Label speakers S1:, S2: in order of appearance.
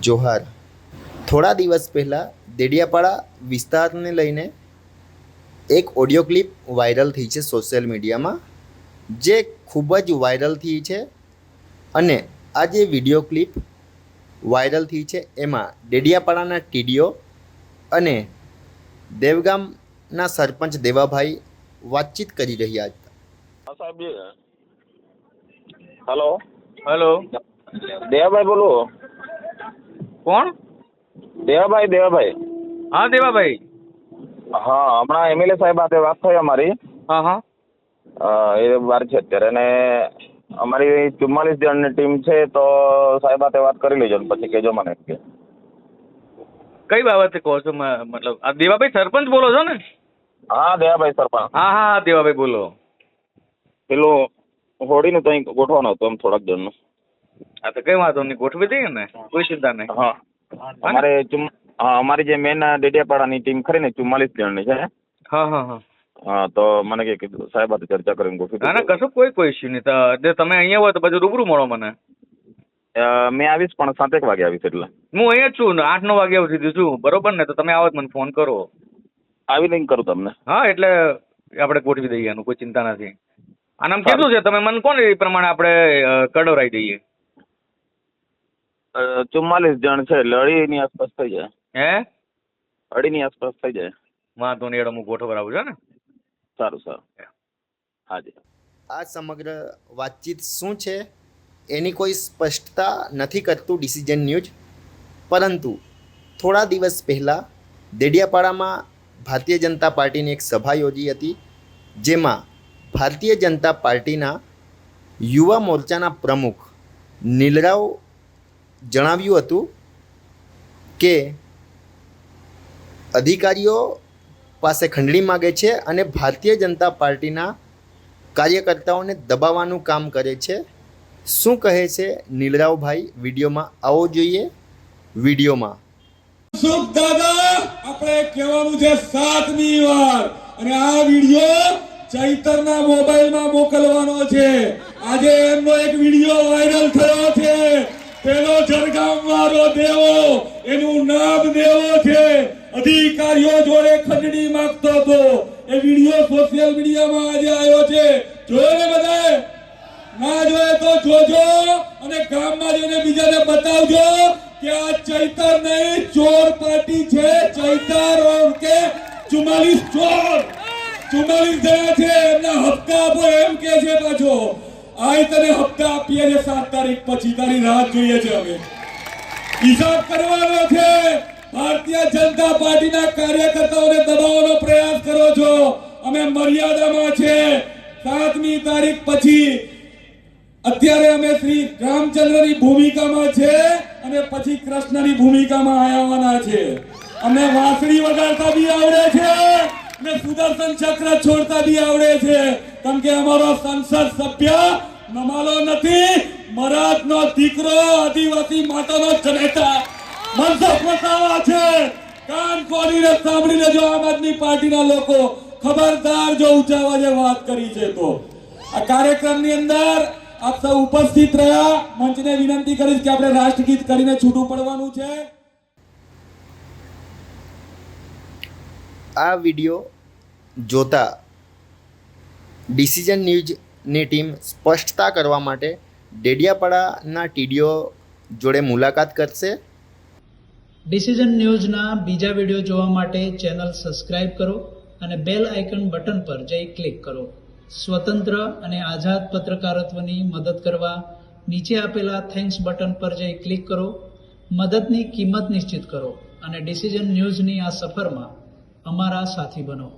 S1: જોહાર. થોડા દિવસ પહેલાં દેડિયાપાડા વિસ્તારને લઈને એક ઓડિયો ક્લિપ વાયરલ થઈ છે સોશિયલ મીડિયામાં જે ખૂબ જ વાયરલ થઈ છે અને આ જે વીડિયો ક્લિપ વાયરલ થઈ છે એમાં ડેડિયાપાડાના ટીડીઓ અને દેવગામના સરપંચ દેવાભાઈ વાતચીત કરી રહ્યા હતા
S2: હેલો હલો.
S3: હેલો.
S2: દેવાભાઈ બોલો.
S3: કોણ?
S2: દેવાભાઈ દેવાભાઈ.
S3: હા દેવાભાઈ.
S2: હા હમણાં એમએલએ સાહેબ સાથે વાત થઈ અમારી.
S3: હા હા.
S2: એ બહાર છે અત્યારે. અને અમારી ચુમ્માલીસ જણની ટીમ છે તો સાહેબ સાથે વાત કરી લેજો પછી કહેજો મને કે.
S3: કઈ બાબતે કહો છો? મતલબ આ દેવાભાઈ સરપંચ બોલો છો ને?
S2: હા દેવાભાઈ સરપંચ.
S3: હા હા દેવાભાઈ બોલો.
S2: પેલું હોળીનું ત્યાં ગોઠવાનું હતું એમ થોડાક જણનું.
S3: હા તો કઈ વાંધો નહીં ગોઠવી દઈએ ને કોઈ ચિંતા નહીં.
S2: હા. અમારે હા અમારી જે મેન ડેડિયાપાડાની ટીમ ખરી ને ચુમ્માલીસ જણની છે.
S3: હા હા હા.
S2: હા તો મને કે કીધું સાહેબ આ ચર્ચા કરીને ગોઠવી
S3: ના ના કશું કોઈ કોઈ ઇસ્યુ નહીં. તો તમે અહીંયા હોય તો બધું રૂબરૂ મળો મને.
S2: મેં આવીશ પણ સાતેક વાગે આવીશ એટલે.
S3: હું અહીંયા જ છું આઠ નવ વાગ્યા સુધી છું. બરોબર ને? તો તમે આવો મને ફોન કરો.
S2: આવી નહીં કરું તમને.
S3: હા એટલે આપણે ગોઠવી દઈએ એનું કોઈ ચિંતા નથી. આ નામ કેટલું છે? તમે મને કોને એ પ્રમાણે આપણે કડવરાઈ દઈએ.
S2: ચુમ્માલીસ જણ છે એટલે અઢીની આસપાસ થઈ જાય.
S3: હે?
S2: અઢીની આસપાસ થઈ જાય.
S3: વાંધો નહીં એડો હું ગોઠવરાવું છું ને?
S2: સારું સારું. હાજી
S1: આ સમગ્ર વાતચીત શું છે? એની કોઈ સ્પષ્ટતા નથી કરતું ડિસિઝન ન્યૂઝ. પરંતુ થોડા દિવસ પહેલાં દેડિયાપાડામાં ભારતીય જનતા પાર્ટીની એક સભા યોજી હતી જેમાં ભારતીય જનતા પાર્ટીના યુવા મોરચાના પ્રમુખ નીલરાવ જણાવ્યું હતું કે અધિકારીઓ પાસે ખંડણી માગે છે અને ભારતીય જનતા પાર્ટીના કાર્યકર્તાઓને દબાવવાનું કામ કરે છે. શું કહે છે નીલરાવભાઈ? વિડીયોમાં આવો જોઈએ. વિડીયોમાં.
S4: સુખ દાદા, આપણે કહેવાનું છે સાતમી વાર. અને આ વીડિયો ચૈતરના મોબાઈલમાં મોકલવાનો છે. આજે એમનો એક વીડિયો વાયરલ થયો છે. પેલો જળગામ વાળો દેવો, એનું નામ દેવો છે. અધિકારીઓ જોડે ખંડણી માંગતો હતો. એ વીડિયો સોશિયલ મીડિયામાં આજે આવ્યો છે. જોયો ને બધાએ? ના જોયે તો જોજો અને ગામમાં જઈને બીજાને બતાવજો કે આ ચૈતર નહીં, ચોર પાર્ટી છે. ચૈતર કે ચુમ્માલીસ ચોર. ચુમ્માલીસ જણા છે, એમના હપ્તા આપો, એમ કે છે પાછો. આય તને હપ્તા આપીએ છે સાત તારીખ પછી. તારી રાહ જોઈએ છે અમે હિસાબ કરવાનો છે. ભારતીય જનતા પાર્ટીના કાર્યકર્તાઓને દબાવવાનો પ્રયાસ કરો છો. અમે મર્યાદામાં છે. સાતમી તારીખ પછી અત્યારે અમે શ્રી રામચંદ્રની ભૂમિકામાં છે અને પછી કૃષ્ણની ભૂમિકામાં આવવાના છે. અમને વાંસળી વગાડતા બી આવડે છે ને સુદર્શન ચક્ર છોડતા બી આવડે છે. કેમ કે અમારો સંસદ સભ્ય નમાલો નથી. મરાઠનો દીકરો આદિવાસી માતાનો જનેતા મનસુખ વસાવા છે. કાન ખોલીને સાંભળી લેજો આમ આદમી પાર્ટીના લોકો ખબરદાર જો ઊંચા જે વાત કરી છે તો. આ કાર્યક્રમની અંદર આપ સૌ ઉપસ્થિત રહ્યા. મંચને વિનંતી કરીશ કે આપણે રાષ્ટ્રગીત કરીને છૂટું પડવાનું છે.
S1: આ વીડિયો જોતા ડિસિઝન ન્યૂઝની ટીમ સ્પષ્ટતા કરવા માટે ડેડિયાપાડાના ટીડીઓ જોડે મુલાકાત કરશે.
S5: ડિસિઝન ન્યૂઝના બીજા વીડિયો જોવા માટે ચેનલ સબસ્ક્રાઇબ કરો અને બેલ આઇકન બટન પર જઈ ક્લિક કરો. સ્વતંત્ર અને આઝાદ પત્રકારત્વની મદદ કરવા નીચે આપેલા થેન્ક્સ બટન પર જઈ ક્લિક કરો. મદદની કિંમત નિશ્ચિત કરો અને ડિસિઝન ન્યૂઝની આ સફરમાં અમારા સાથી બનો.